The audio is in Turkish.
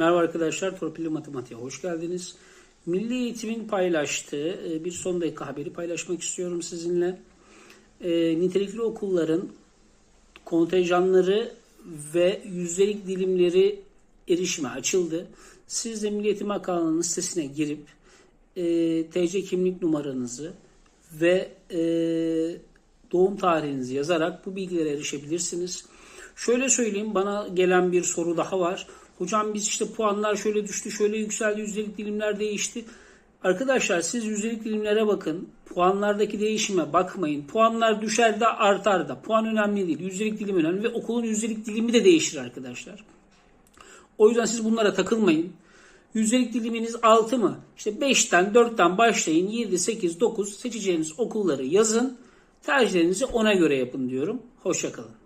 Merhaba arkadaşlar, Torpilli Matematiğe hoş geldiniz. Milli Eğitim'in paylaştığı e, bir son dakika haberi paylaşmak istiyorum sizinle. E, Nitelikli okulların kontenjanları ve yüzdelik dilimleri erişime açıldı. Siz de Milli Eğitim Bakanlığı'nın sitesine girip e, TC kimlik numaranızı ve e, doğum tarihinizi yazarak bu bilgilere erişebilirsiniz. Şöyle söyleyeyim bana gelen bir soru daha var. Hocam biz işte puanlar şöyle düştü, şöyle yükseldi, yüzdelik dilimler değişti. Arkadaşlar siz yüzdelik dilimlere bakın. Puanlardaki değişime bakmayın. Puanlar düşer de artar da. Puan önemli değil. Yüzdelik dilim önemli ve okulun yüzdelik dilimi de değişir arkadaşlar. O yüzden siz bunlara takılmayın. Yüzdelik diliminiz 6 mı? İşte 5'ten 4'ten başlayın. 7, 8, 9 seçeceğiniz okulları yazın. Tercihlerinizi ona göre yapın diyorum. Hoşçakalın.